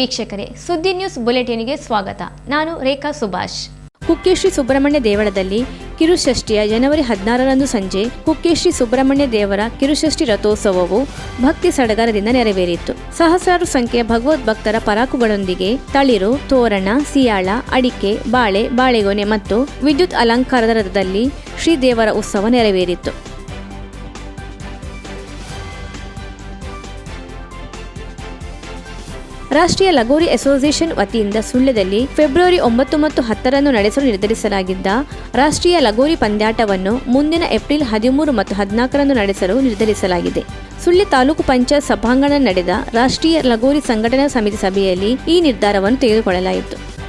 ವೀಕ್ಷಕರೇ, ಸುದ್ದಿ ನ್ಯೂಸ್ ಬುಲೆಟಿನ್ಗೆ ಸ್ವಾಗತ. ನಾನು ರೇಖಾ ಸುಭಾಷ್. ಕುಕ್ಕೆಶ್ರೀ ಸುಬ್ರಹ್ಮಣ್ಯ ದೇವಳದಲ್ಲಿ ಕಿರುಷಷ್ಠಿಯ ಜನವರಿ ಹದಿನಾರರಂದು ಸಂಜೆ ಕುಕ್ಕೆಶ್ರೀ ಸುಬ್ರಹ್ಮಣ್ಯ ದೇವರ ಕಿರುಷಷ್ಠಿ ರಥೋತ್ಸವವು ಭಕ್ತಿ ಸಡಗರದಿಂದ ನೆರವೇರಿತು. ಸಹಸ್ರಾರು ಸಂಖ್ಯೆಯ ಭಗವದ್ಭಕ್ತರ ಪರಾಕುಗಳೊಂದಿಗೆ ತಳಿರು, ತೋರಣ, ಸಿಯಾಳ, ಅಡಿಕೆ, ಬಾಳೆ, ಬಾಳೆಗೊನೆ ಮತ್ತು ವಿದ್ಯುತ್ ಅಲಂಕಾರದ ರಥದಲ್ಲಿ ಶ್ರೀದೇವರ ಉತ್ಸವ ನೆರವೇರಿತು. ರಾಷ್ಟ್ರೀಯ ಲಗೋರಿ ಅಸೋಸಿಯೇಷನ್ ವತಿಯಿಂದ ಸುಳ್ಯದಲ್ಲಿ ಫೆಬ್ರವರಿ ಒಂಬತ್ತು ಮತ್ತು ಹತ್ತರಂದು ನಡೆಸಲು ನಿರ್ಧರಿಸಲಾಗಿದ್ದ ರಾಷ್ಟ್ರೀಯ ಲಗೋರಿ ಪಂದ್ಯಾಟವನ್ನು ಮುಂದಿನ ಏಪ್ರಿಲ್ ಹದಿಮೂರು ಮತ್ತು ಹದಿನಾಲ್ಕರಂದು ನಡೆಸಲು ನಿರ್ಧರಿಸಲಾಗಿದೆ. ಸುಳ್ಯ ತಾಲೂಕು ಪಂಚಾಯತ್ ಸಭಾಂಗಣ ನಡೆದ ರಾಷ್ಟ್ರೀಯ ಲಗೋರಿ ಸಂಘಟನಾ ಸಮಿತಿ ಸಭೆಯಲ್ಲಿ ಈ ನಿರ್ಧಾರವನ್ನು ತೆಗೆದುಕೊಳ್ಳಲಾಯಿತು.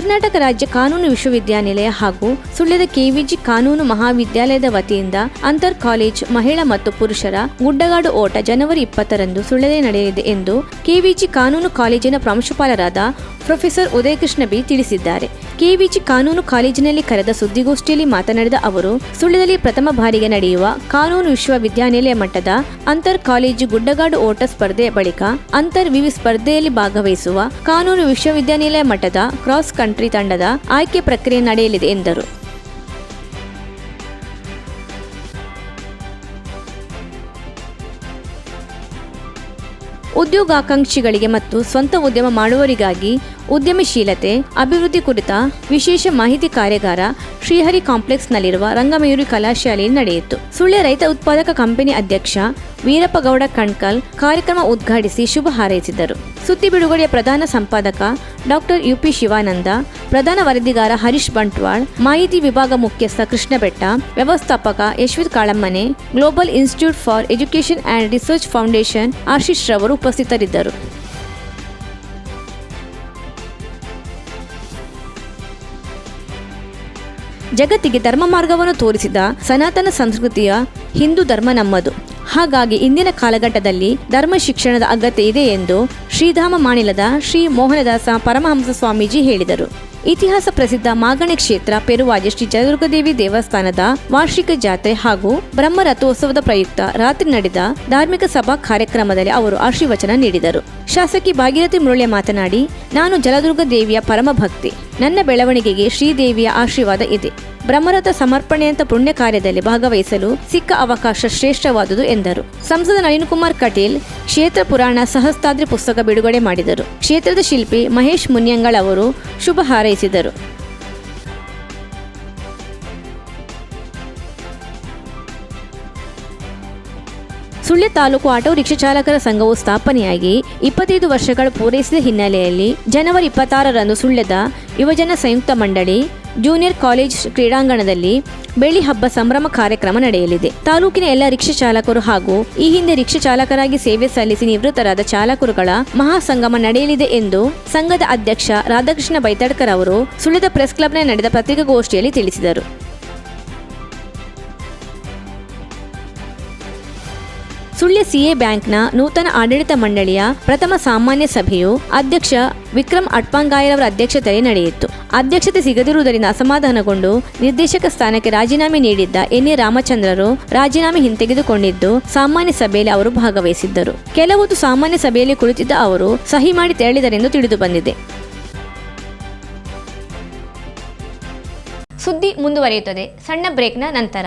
ಕರ್ನಾಟಕ ರಾಜ್ಯ ಕಾನೂನು ವಿಶ್ವವಿದ್ಯಾನಿಲಯ ಹಾಗೂ ಸುಳ್ಯದ ಕೆವಿಜಿ ಕಾನೂನು ಮಹಾವಿದ್ಯಾಲಯದ ವತಿಯಿಂದ ಅಂತರ್ ಕಾಲೇಜ್ ಮಹಿಳಾ ಮತ್ತು ಪುರುಷರ ಗುಡ್ಡಗಾಡು ಓಟ ಜನವರಿ ಇಪ್ಪತ್ತರಂದು ಸುಳ್ಳದೆ ನಡೆಯಲಿದೆ ಎಂದು ಕೆವಿಜಿ ಕಾನೂನು ಕಾಲೇಜಿನ ಪ್ರಾಂಶುಪಾಲರಾದ ಪ್ರೊಫೆಸರ್ ಉದಯಕೃಷ್ಣ ಬಿ ತಿಳಿಸಿದ್ದಾರೆ. ಕೆವಿಜಿ ಕಾನೂನು ಕಾಲೇಜಿನಲ್ಲಿ ಕರೆದ ಸುದ್ದಿಗೋಷ್ಠಿಯಲ್ಲಿ ಮಾತನಾಡಿದ ಅವರು ಸುಳ್ಯದಲ್ಲಿ ಪ್ರಥಮ ಬಾರಿಗೆ ನಡೆಯುವ ಕಾನೂನು ವಿಶ್ವವಿದ್ಯಾನಿಲಯ ಮಟ್ಟದ ಅಂತರ್ ಕಾಲೇಜು ಗುಡ್ಡಗಾಡು ಓಟ ಸ್ಪರ್ಧೆಯ ಬಳಿಕ ಅಂತರ್ ವಿವಿ ಸ್ಪರ್ಧೆಯಲ್ಲಿ ಭಾಗವಹಿಸುವ ಕಾನೂನು ವಿಶ್ವವಿದ್ಯಾನಿಲಯ ಮಟ್ಟದ ಕ್ರಾಸ್ ಕಂಟ್ರಿ ತಂಡದ ಆಯ್ಕೆ ಪ್ರಕ್ರಿಯೆ ನಡೆಯಲಿದೆ ಎಂದರು. ಉದ್ಯೋಗಾಕಾಂಕ್ಷಿಗಳಿಗೆ ಮತ್ತು ಸ್ವಂತ ಉದ್ಯಮ ಮಾಡುವವರಿಗಾಗಿ ಉದ್ಯಮಶೀಲತೆ, ಅಭಿವೃದ್ಧಿ ಕುರಿತ ವಿಶೇಷ ಮಾಹಿತಿ ಕಾರ್ಯಾಗಾರ ಶ್ರೀಹರಿ ಕಾಂಪ್ಲೆಕ್ಸ್ನಲ್ಲಿರುವ ರಂಗಮಯೂರಿ ಕಲಾಶಾಲೆಯಲ್ಲಿ ನಡೆಯಿತು. ಸುಳ್ಯ ರೈತ ಉತ್ಪಾದಕ ಕಂಪನಿ ಅಧ್ಯಕ್ಷ ವೀರಪ್ಪಗೌಡ ಕಣ್ಕಲ್ ಕಾರ್ಯಕ್ರಮ ಉದ್ಘಾಟಿಸಿ ಶುಭ ಹಾರೈಸಿದರು. ಸುದ್ದಿ ಬಿಡುಗಡೆಯ ಪ್ರಧಾನ ಸಂಪಾದಕ ಡಾಕ್ಟರ್ ಯುಪಿ ಶಿವಾನಂದ, ಪ್ರಧಾನ ವರದಿಗಾರ ಹರೀಶ್ ಬಂಟ್ವಾಳ್, ಮಾಹಿತಿ ವಿಭಾಗ ಮುಖ್ಯಸ್ಥ ಕೃಷ್ಣ ಬೆಟ್ಟ ವ್ಯವಸ್ಥಾಪಕ Yashvith Kalammane, global institute for education and research foundation Ashish ರವರು ಉಪಸ್ಥಿತರಿದ್ದರು. ಜಗತ್ತಿಗೆ ಧರ್ಮ ಮಾರ್ಗವನ್ನು ತೋರಿಸಿದ ಸನಾತನ ಸಂಸ್ಕೃತಿಯ ಹಿಂದೂ ಧರ್ಮ ನಮ್ಮದು. ಹಾಗಾಗಿ ಇಂದಿನ ಕಾಲಘಟ್ಟದಲ್ಲಿ ಧರ್ಮ ಶಿಕ್ಷಣದ ಅಗತ್ಯ ಇದೆ ಎಂದು ಶ್ರೀಧಾಮ ಮಾಣಿಲದ ಶ್ರೀ ಮೋಹನದಾಸ ಪರಮಹಂಸ ಸ್ವಾಮೀಜಿ ಹೇಳಿದರು. ಇತಿಹಾಸ ಪ್ರಸಿದ್ಧ ಮಾಗಣಿ ಕ್ಷೇತ್ರ ಪೆರುವಾಜಿ ಶ್ರೀ ಚದುರ್ಗದೇವಿ ದೇವಸ್ಥಾನದ ವಾರ್ಷಿಕ ಜಾತ್ರೆ ಹಾಗೂ ಬ್ರಹ್ಮ ರಥೋತ್ಸವದ ಪ್ರಯುಕ್ತ ರಾತ್ರಿ ನಡೆದ ಧಾರ್ಮಿಕ ಸಭಾ ಕಾರ್ಯಕ್ರಮದಲ್ಲಿ ಅವರು ಆಶೀರ್ವಚನ ನೀಡಿದರು. ಶಾಸಕಿ ಭಾಗೀರಥಿ ಮುರಳೆ ಮಾತನಾಡಿ, ನಾನು ಜಲದುರ್ಗ ದೇವಿಯ ಪರಮ ಭಕ್ತಿ ನನ್ನ ಬೆಳವಣಿಗೆಗೆ ಶ್ರೀದೇವಿಯ ಆಶೀರ್ವಾದ ಇದೆ. ಬ್ರಹ್ಮರಥ ಸಮರ್ಪಣೆಯಂತ ಪುಣ್ಯ ಕಾರ್ಯದಲ್ಲಿ ಭಾಗವಹಿಸಲು ಸಿಕ್ಕ ಅವಕಾಶ ಶ್ರೇಷ್ಠವಾದುದು ಎಂದರು. ಸಂಸದ ನಳಿನ್ ಕುಮಾರ್ ಕಟೀಲ್ ಕ್ಷೇತ್ರ ಪುರಾಣ ಸಹಸ್ತಾದ್ರಿ ಪುಸ್ತಕ ಬಿಡುಗಡೆ ಮಾಡಿದರು. ಕ್ಷೇತ್ರದ ಶಿಲ್ಪಿ ಮಹೇಶ್ ಮುನ್ಯಂಗಳ್ ಅವರು ಶುಭ ಹಾರೈಸಿದರು. ಸುಳ್ಯ ತಾಲೂಕು ಆಟೋ ರಿಕ್ಷಾ ಚಾಲಕರ ಸಂಘವು ಸ್ಥಾಪನೆಯಾಗಿ ಇಪ್ಪತ್ತೈದು ವರ್ಷಗಳು ಪೂರೈಸಿದ ಹಿನ್ನೆಲೆಯಲ್ಲಿ ಜನವರಿ ಇಪ್ಪತ್ತಾರರಂದು ಸುಳ್ಯದ ಯುವಜನ ಸಂಯುಕ್ತ ಮಂಡಳಿ ಜೂನಿಯರ್ ಕಾಲೇಜ್ ಕ್ರೀಡಾಂಗಣದಲ್ಲಿ ಬೆಳ್ಳಿ ಹಬ್ಬ ಸಂಭ್ರಮ ಕಾರ್ಯಕ್ರಮ ನಡೆಯಲಿದೆ. ತಾಲೂಕಿನ ಎಲ್ಲ ರಿಕ್ಷಾ ಚಾಲಕರು ಹಾಗೂ ಈ ಹಿಂದೆ ರಿಕ್ಷಾ ಚಾಲಕರಾಗಿ ಸೇವೆ ಸಲ್ಲಿಸಿ ನಿವೃತ್ತರಾದ ಚಾಲಕರುಗಳ ಮಹಾಸಂಗಮ ನಡೆಯಲಿದೆ ಎಂದು ಸಂಘದ ಅಧ್ಯಕ್ಷ ರಾಧಾಕೃಷ್ಣ ಬೈತಡ್ಕರ್ ಅವರು ಸುಳ್ಯದ ಪ್ರೆಸ್ ಕ್ಲಬ್ನ ನಡೆದ ಪತ್ರಿಕಾಗೋಷ್ಠಿಯಲ್ಲಿ ತಿಳಿಸಿದರು. ಸುಳ್ಯ ಸಿಎ ಬ್ಯಾಂಕ್ನ ನೂತನ ಆಡಳಿತ ಮಂಡಳಿಯ ಪ್ರಥಮ ಸಾಮಾನ್ಯ ಸಭೆಯು ಅಧ್ಯಕ್ಷ ವಿಕ್ರಮ್ ಅಟ್ಪಾಂಗಾಯರವರ ಅಧ್ಯಕ್ಷತೆಯಲ್ಲಿ ನಡೆಯಿತು. ಅಧ್ಯಕ್ಷತೆ ಸಿಗದಿರುವುದರಿಂದ ಅಸಮಾಧಾನಗೊಂಡು ನಿರ್ದೇಶಕ ಸ್ಥಾನಕ್ಕೆ ರಾಜೀನಾಮೆ ನೀಡಿದ್ದ ಎನ್ ಎ ರಾಮಚಂದ್ರರು ರಾಜೀನಾಮೆ ಹಿಂತೆಗೆದುಕೊಂಡಿದ್ದು ಸಾಮಾನ್ಯ ಸಭೆಯಲ್ಲಿ ಅವರು ಭಾಗವಹಿಸಿದ್ದರು. ಕೆಲವೊಂದು ಸಾಮಾನ್ಯ ಸಭೆಯಲ್ಲಿ ಕುಳಿತಿದ್ದ ಅವರು ಸಹಿ ಮಾಡಿ ತೆರಳಿದರೆಂದು ತಿಳಿದು ಬಂದಿದೆ. ಸುದ್ದಿ ಮುಂದುವರಿಯುತ್ತದೆ. ಸಣ್ಣ ಬ್ರೇಕ್ನ ನಂತರ.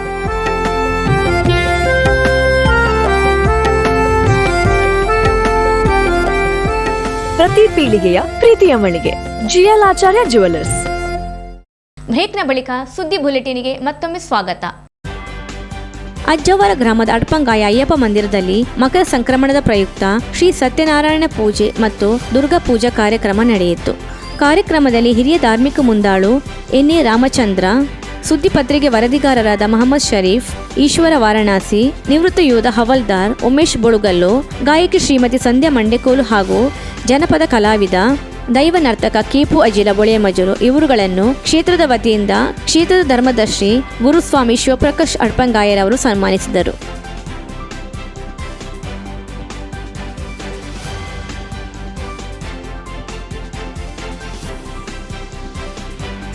ಪ್ರತಿ ಪೀಳಿಗೆಯ ಪ್ರೀತಿಯ ಮಳಿಗೆ. ಜಿಎಲ್ ಆಚಾರ್ಯ ಜುವೆಲ್ಲರ್ಸ್ ಬ್ರೇಕ್ನ ಬಳಿಕ ಸುದ್ದಿ ಬುಲೆಟಿನ್ಗೆ ಮತ್ತೊಮ್ಮೆ ಸ್ವಾಗತ. ಅಜ್ಜವರ ಗ್ರಾಮದ ಅಡ್ಪಂಗಾಯ ಅಯ್ಯಪ್ಪ ಮಂದಿರದಲ್ಲಿ ಮಕರ ಸಂಕ್ರಮಣದ ಪ್ರಯುಕ್ತ ಶ್ರೀ ಸತ್ಯನಾರಾಯಣ ಪೂಜೆ ಮತ್ತು ದುರ್ಗಾ ಪೂಜಾ ಕಾರ್ಯಕ್ರಮ ನಡೆಯಿತು. ಕಾರ್ಯಕ್ರಮದಲ್ಲಿ ಹಿರಿಯ ಧಾರ್ಮಿಕ ಮುಂದಾಳು ಎನ್ ಎ ರಾಮಚಂದ್ರ ಸುದ್ದಿಪತ್ರಿಕೆ ವರದಿಗಾರರಾದ ಮಹಮ್ಮದ್ ಶರೀಫ್, ಈಶ್ವರ ವಾರಣಾಸಿ, ನಿವೃತ್ತ ಯೋಧ ಹವಲ್ದಾರ್ ಉಮೇಶ್ ಬೊಳುಗಲ್ಲು, ಗಾಯಕಿ ಶ್ರೀಮತಿ ಸಂಧ್ಯಾ ಮಂಡೆಕೋಲು ಹಾಗೂ ಜನಪದ ಕಲಾವಿದ, ದೈವ ನರ್ತಕ ಕೇಪು ಅಜಿಲ ಬೊಳೆಮಜರು ಇವರುಗಳನ್ನು ಕ್ಷೇತ್ರದ ವತಿಯಿಂದ ಕ್ಷೇತ್ರದ ಧರ್ಮದರ್ಶಿ ಗುರುಸ್ವಾಮಿ ಶಿವಪ್ರಕಾಶ್ ಅಡ್ಪಂಗಾಯರವರು ಸನ್ಮಾನಿಸಿದರು.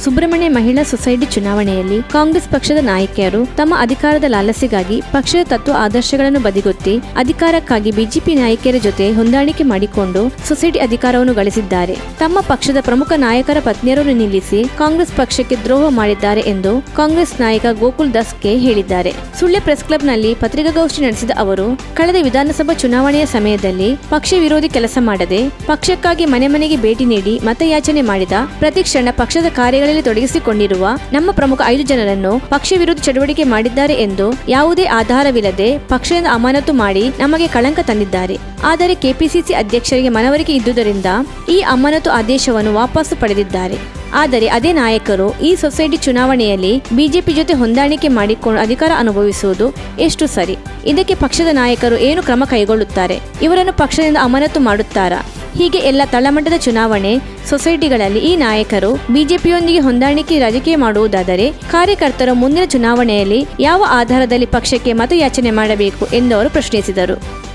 ಸುಬ್ರಹ್ಮಣ್ಯ ಮಹಿಳಾ ಸೊಸೈಟಿ ಚುನಾವಣೆಯಲ್ಲಿ ಕಾಂಗ್ರೆಸ್ ಪಕ್ಷದ ನಾಯಕಿಯರು ತಮ್ಮ ಅಧಿಕಾರದ ಲಾಲಸೆಗಾಗಿ ಪಕ್ಷದ ತತ್ವ ಆದರ್ಶಗಳನ್ನು ಬದಿಗೊತ್ತಿ ಅಧಿಕಾರಕ್ಕಾಗಿ ಬಿಜೆಪಿ ನಾಯಕಿಯರ ಜೊತೆ ಹೊಂದಾಣಿಕೆ ಮಾಡಿಕೊಂಡು ಸೊಸೈಟಿ ಅಧಿಕಾರವನ್ನು ಗಳಿಸಿದ್ದಾರೆ. ತಮ್ಮ ಪಕ್ಷದ ಪ್ರಮುಖ ನಾಯಕರ ಪತ್ನಿಯರನ್ನು ನಿಲ್ಲಿಸಿ ಕಾಂಗ್ರೆಸ್ ಪಕ್ಷಕ್ಕೆ ದ್ರೋಹ ಮಾಡಿದ್ದಾರೆ ಎಂದು ಕಾಂಗ್ರೆಸ್ ನಾಯಕ ಗೋಕುಲ್ ದಾಸ್ ಕೆ ಹೇಳಿದ್ದಾರೆ. ಸುಳ್ಯ ಪ್ರೆಸ್ ಕ್ಲಬ್ನಲ್ಲಿ ಪತ್ರಿಕಾಗೋಷ್ಠಿ ನಡೆಸಿದ ಅವರು, ಕಳೆದ ವಿಧಾನಸಭಾ ಚುನಾವಣೆಯ ಸಮಯದಲ್ಲಿ ಪಕ್ಷ ವಿರೋಧಿ ಕೆಲಸ ಮಾಡದೆ ಪಕ್ಷಕ್ಕಾಗಿ ಮನೆ ಮನೆಗೆ ಭೇಟಿ ನೀಡಿ ಮತಯಾಚನೆ ಮಾಡಿದ ಪ್ರತಿ ಕ್ಷಣ ಪಕ್ಷದ ಕಾರ್ಯಗಳಲ್ಲಿ ತೊಡಗಿಸಿಕೊಂಡಿರುವ ನಮ್ಮ ಪ್ರಮುಖ ಐದು ಜನರನ್ನು ಪಕ್ಷ ವಿರುದ್ಧ ಚಟುವಟಿಕೆ ಮಾಡಿದ್ದಾರೆ ಎಂದು ಯಾವುದೇ ಆಧಾರವಿಲ್ಲದೆ ಪಕ್ಷದಿಂದ ಅಮಾನತು ಮಾಡಿ ನಮಗೆ ಕಳಂಕ ತಂದಿದ್ದಾರೆ. ಆದರೆ ಕೆಪಿಸಿಸಿ ಅಧ್ಯಕ್ಷರಿಗೆ ಮನವರಿಕೆ ಇದ್ದುದರಿಂದ ಈ ಅಮಾನತು ಆದೇಶವನ್ನು ವಾಪಸ್ಸು ಪಡೆದಿದ್ದಾರೆ. ಆದರೆ ಅದೇ ನಾಯಕರು ಈ ಸೊಸೈಟಿ ಚುನಾವಣೆಯಲ್ಲಿ ಬಿಜೆಪಿ ಜೊತೆ ಹೊಂದಾಣಿಕೆ ಮಾಡಿಕೊಂಡು ಅಧಿಕಾರ ಅನುಭವಿಸುವುದು ಎಷ್ಟು ಸರಿ? ಇದಕ್ಕೆ ಪಕ್ಷದ ನಾಯಕರು ಏನು ಕ್ರಮ ಕೈಗೊಳ್ಳುತ್ತಾರೆ? ಇವರನ್ನು ಪಕ್ಷದಿಂದ ಅಮಾನತು ಮಾಡುತ್ತಾರಾ? ಹೀಗೆ ಎಲ್ಲ ತಳಮಟ್ಟದ ಚುನಾವಣೆ ಸೊಸೈಟಿಗಳಲ್ಲಿ ಈ ನಾಯಕರು ಬಿಜೆಪಿಯೊಂದಿಗೆ ಹೊಂದಾಣಿಕೆ ರಾಜಕೀಯ ಮಾಡುವುದಾದರೆ ಕಾರ್ಯಕರ್ತರು ಮುಂದಿನ ಚುನಾವಣೆಯಲ್ಲಿ ಯಾವ ಆಧಾರದಲ್ಲಿ ಪಕ್ಷಕ್ಕೆ ಮತಯಾಚನೆ ಮಾಡಬೇಕು ಎಂದು ಅವರು ಪ್ರಶ್ನಿಸಿದರು.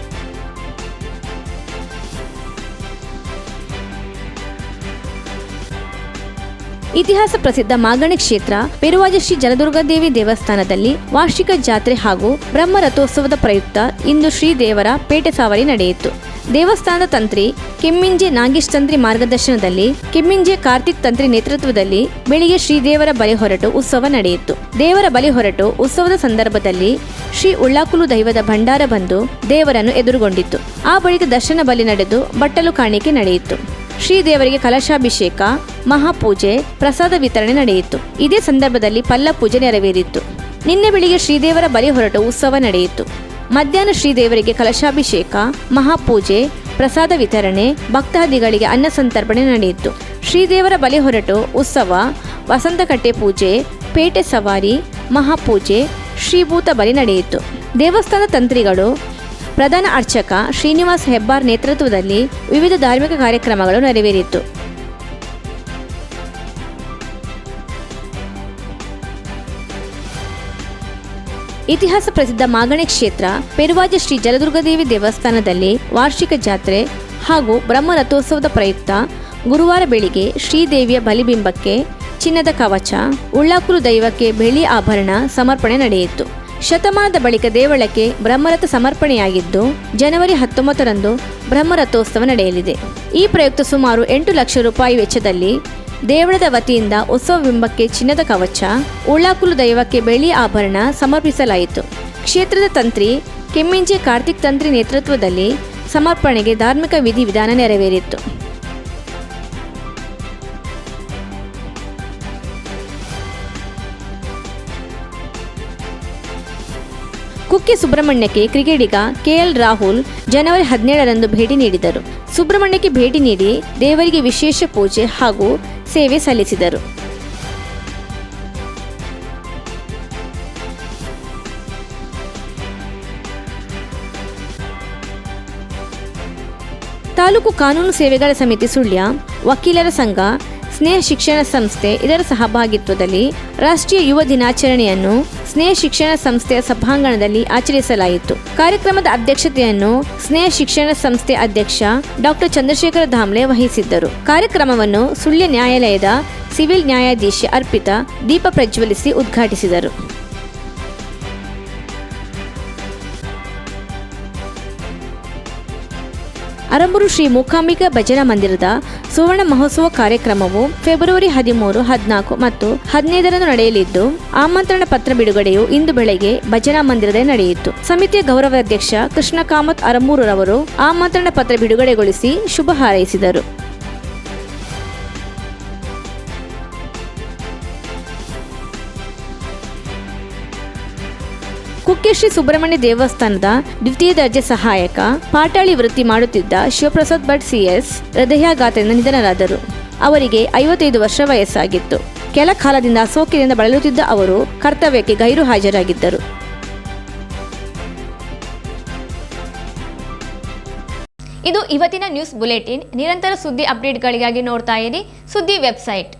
ಇತಿಹಾಸ ಪ್ರಸಿದ್ಧ ಮಾಗಣಿ ಕ್ಷೇತ್ರ ಪೆರುವಾಜ ಶ್ರೀ ಜಲದುರ್ಗಾದೇವಿ ದೇವಸ್ಥಾನದಲ್ಲಿ ವಾರ್ಷಿಕ ಜಾತ್ರೆ ಹಾಗೂ ಬ್ರಹ್ಮ ರಥೋತ್ಸವದ ಪ್ರಯುಕ್ತ ಇಂದು ಶ್ರೀದೇವರ ಪೇಟೆ ಸಾವರಿ ನಡೆಯಿತು. ದೇವಸ್ಥಾನದ ತಂತ್ರಿ ಕೆಮ್ಮಿಂಜೆ ನಾಗೇಶ್ ತಂತ್ರಿ ಮಾರ್ಗದರ್ಶನದಲ್ಲಿ ಕೆಮ್ಮಿಂಜೆ ಕಾರ್ತಿಕ್ ತಂತ್ರಿ ನೇತೃತ್ವದಲ್ಲಿ ಬೆಳಿಗ್ಗೆ ಶ್ರೀದೇವರ ಬಲಿ ಹೊರಟು ಉತ್ಸವ ನಡೆಯಿತು. ದೇವರ ಬಲಿ ಹೊರಟು ಉತ್ಸವದ ಸಂದರ್ಭದಲ್ಲಿ ಶ್ರೀ ಉಳ್ಳಾಕುಲು ದೈವದ ಭಂಡಾರ ಬಂದು ದೇವರನ್ನು ಎದುರುಗೊಂಡಿತು. ಆ ಬಳಿಕ ದರ್ಶನ ಬಲಿ ನಡೆದು ಬಟ್ಟಲು ಕಾಣಿಕೆ ನಡೆಯಿತು. ಶ್ರೀದೇವರಿಗೆ ಕಲಶಾಭಿಷೇಕ, ಮಹಾಪೂಜೆ, ಪ್ರಸಾದ ವಿತರಣೆ ನಡೆಯಿತು. ಇದೇ ಸಂದರ್ಭದಲ್ಲಿ ಪಲ್ಲ ಪೂಜೆ ನೆರವೇರಿತ್ತು ನಿನ್ನೆ ಬೆಳಿಗ್ಗೆ ಶ್ರೀದೇವರ ಬಲಿ ಹೊರಟ ಉತ್ಸವ ನಡೆಯಿತು. ಮಧ್ಯಾಹ್ನ ಶ್ರೀದೇವರಿಗೆ ಕಲಶಾಭಿಷೇಕ, ಮಹಾಪೂಜೆ, ಪ್ರಸಾದ ವಿತರಣೆ, ಭಕ್ತಾದಿಗಳಿಗೆ ಅನ್ನ ಸಂತರ್ಪಣೆ ನಡೆಯಿತು. ಶ್ರೀದೇವರ ಬಲಿ ಹೊರಟು ಉತ್ಸವ, ವಸಂತಕಟ್ಟೆ ಪೂಜೆ, ಪೇಟೆ ಸವಾರಿ, ಮಹಾಪೂಜೆ, ಶ್ರೀಭೂತ ಬಲಿ ನಡೆಯಿತು. ದೇವಸ್ಥಾನ ತಂತ್ರಿಗಳು ಪ್ರಧಾನ ಅರ್ಚಕ ಶ್ರೀನಿವಾಸ್ ಹೆಬ್ಬಾರ್ ನೇತೃತ್ವದಲ್ಲಿ ವಿವಿಧ ಧಾರ್ಮಿಕ ಕಾರ್ಯಕ್ರಮಗಳು ನೆರವೇರಿತು. ಇತಿಹಾಸ ಪ್ರಸಿದ್ಧ ಮಾಗಣೆ ಕ್ಷೇತ್ರ ಪೆರುವಾಜ ಶ್ರೀ ಜಲದುರ್ಗದೇವಿ ದೇವಸ್ಥಾನದಲ್ಲಿ ವಾರ್ಷಿಕ ಜಾತ್ರೆ ಹಾಗೂ ಬ್ರಹ್ಮರಥೋತ್ಸವದ ಪ್ರಯುಕ್ತ ಗುರುವಾರ ಬೆಳಿಗ್ಗೆ ಶ್ರೀದೇವಿಯ ಬಲಿಬಿಂಬಕ್ಕೆ ಚಿನ್ನದ ಕವಚ, ಉಳ್ಳಾಕುರು ದೈವಕ್ಕೆ ಬೆಳ್ಳಿ ಆಭರಣ ಸಮರ್ಪಣೆ ನಡೆಯಿತು. ಶತಮಾನದ ಬಳಿಕ ದೇವಳಕ್ಕೆ ಬ್ರಹ್ಮರಥ ಸಮರ್ಪಣೆಯಾಗಿದ್ದು, ಜನವರಿ ಹತ್ತೊಂಬತ್ತರಂದು ಬ್ರಹ್ಮರಥೋತ್ಸವ ನಡೆಯಲಿದೆ. ಈ ಪ್ರಯುಕ್ತ ಸುಮಾರು ಎಂಟು ಲಕ್ಷ ರೂಪಾಯಿ ವೆಚ್ಚದಲ್ಲಿ ದೇವಳದ ವತಿಯಿಂದ ಉತ್ಸವ ಬಿಂಬಕ್ಕೆ ಚಿನ್ನದ ಕವಚ, ಉಳ್ಳಾಕುಲು ದೈವಕ್ಕೆ ಬೆಳ್ಳಿ ಆಭರಣ ಸಮರ್ಪಿಸಲಾಯಿತು. ಕ್ಷೇತ್ರದ ತಂತ್ರಿ ಕೆಮ್ಮಿಂಜೆ ಕಾರ್ತಿಕ್ ತಂತ್ರಿ ನೇತೃತ್ವದಲ್ಲಿ ಸಮರ್ಪಣೆಗೆ ಧಾರ್ಮಿಕ ವಿಧಿ ವಿಧಾನ ಕುಕ್ಕೆ ಸುಬ್ರಹ್ಮಣ್ಯಕ್ಕೆ ಕ್ರಿಕೆಟಿಗ ಕೆಎಲ್ ರಾಹುಲ್ ಜನವರಿ ಹದಿನೇಳರಂದು ಭೇಟಿ ನೀಡಿದರು. ಸುಬ್ರಹ್ಮಣ್ಯಕ್ಕೆ ಭೇಟಿ ನೀಡಿ ದೇವರಿಗೆ ವಿಶೇಷ ಪೂಜೆ ಹಾಗೂ ಸೇವೆ ಸಲ್ಲಿಸಿದರು. ತಾಲೂಕು ಕಾನೂನು ಸೇವೆಗಳ ಸಮಿತಿ ಸುಳ್ಯ, ವಕೀಲರ ಸಂಘ ಸ್ನೇಹ ಶಿಕ್ಷಣ ಸಂಸ್ಥೆ ಇದರ ಸಹಭಾಗಿತ್ವದಲ್ಲಿ ರಾಷ್ಟ್ರೀಯ ಯುವ ದಿನಾಚರಣೆಯನ್ನು ಸ್ನೇಹ ಶಿಕ್ಷಣ ಸಂಸ್ಥೆಯ ಸಭಾಂಗಣದಲ್ಲಿ ಆಚರಿಸಲಾಯಿತು. ಕಾರ್ಯಕ್ರಮದ ಅಧ್ಯಕ್ಷತೆಯನ್ನು ಸ್ನೇಹ ಶಿಕ್ಷಣ ಸಂಸ್ಥೆ ಅಧ್ಯಕ್ಷ ಡಾಕ್ಟರ್ ಚಂದ್ರಶೇಖರ ಧಾಮ್ಲೆ ವಹಿಸಿದ್ದರು. ಕಾರ್ಯಕ್ರಮವನ್ನು ಸುಳ್ಯ ನ್ಯಾಯಾಲಯದ ಸಿವಿಲ್ ನ್ಯಾಯಾಧೀಶ ಅರ್ಪಿತಾ ದೀಪ ಪ್ರಜ್ವಲಿಸಿ ಉದ್ಘಾಟಿಸಿದರು. ಅರಂಬೂರು ಶ್ರೀ ಮೂಕಾಂಬಿಕಾ ಭಜನಾ ಮಂದಿರದ ಸುವರ್ಣ ಮಹೋತ್ಸವ ಕಾರ್ಯಕ್ರಮವು ಫೆಬ್ರವರಿ ಹದಿಮೂರು, ಹದಿನಾಲ್ಕು ಮತ್ತು ಹದಿನೈದರಂದು ನಡೆಯಲಿದ್ದು, ಆಮಂತ್ರಣ ಪತ್ರ ಬಿಡುಗಡೆಯು ಇಂದು ಬೆಳಗ್ಗೆ ಭಜನಾ ಮಂದಿರದಲ್ಲಿ ನಡೆಯಿತು. ಸಮಿತಿಯ ಗೌರವಾಧ್ಯಕ್ಷ ಕೃಷ್ಣ ಕಾಮತ್ ಅರಂಬೂರುರವರು ಆಮಂತ್ರಣ ಪತ್ರ ಬಿಡುಗಡೆಗೊಳಿಸಿ ಶುಭ ಹಾರೈಸಿದರು. ಕುಕ್ಕೆ ಶ್ರೀ ಸುಬ್ರಹ್ಮಣ್ಯ ದೇವಸ್ಥಾನದ ದ್ವಿತೀಯ ದರ್ಜೆ ಸಹಾಯಕ, ಪಾಟಾಳಿ ವೃತ್ತಿ ಮಾಡುತ್ತಿದ್ದ ಶಿವಪ್ರಸಾದ್ ಭಟ್ ಸಿಎಸ್ ಹೃದಯಾಘಾತದಿಂದ ನಿಧನರಾದರು. ಅವರಿಗೆ ಐವತ್ತೈದು ವರ್ಷ ವಯಸ್ಸಾಗಿತ್ತು. ಕೆಲ ಕಾಲದಿಂದ ಸೋಕಿನಿಂದ ಬಳಲುತ್ತಿದ್ದ ಅವರು ಕರ್ತವ್ಯಕ್ಕೆ ಗೈರು ಹಾಜರಾಗಿದ್ದರು. ಇದು ಇವತ್ತಿನ ನ್ಯೂಸ್ ಬುಲೆಟಿನ್. ನಿರಂತರ ಸುದ್ದಿ ಅಪ್ಡೇಟ್ಗಳಿಗಾಗಿ ನೋಡ್ತಾ ಇರಿ ಸುದ್ದಿ ವೆಬ್ಸೈಟ್.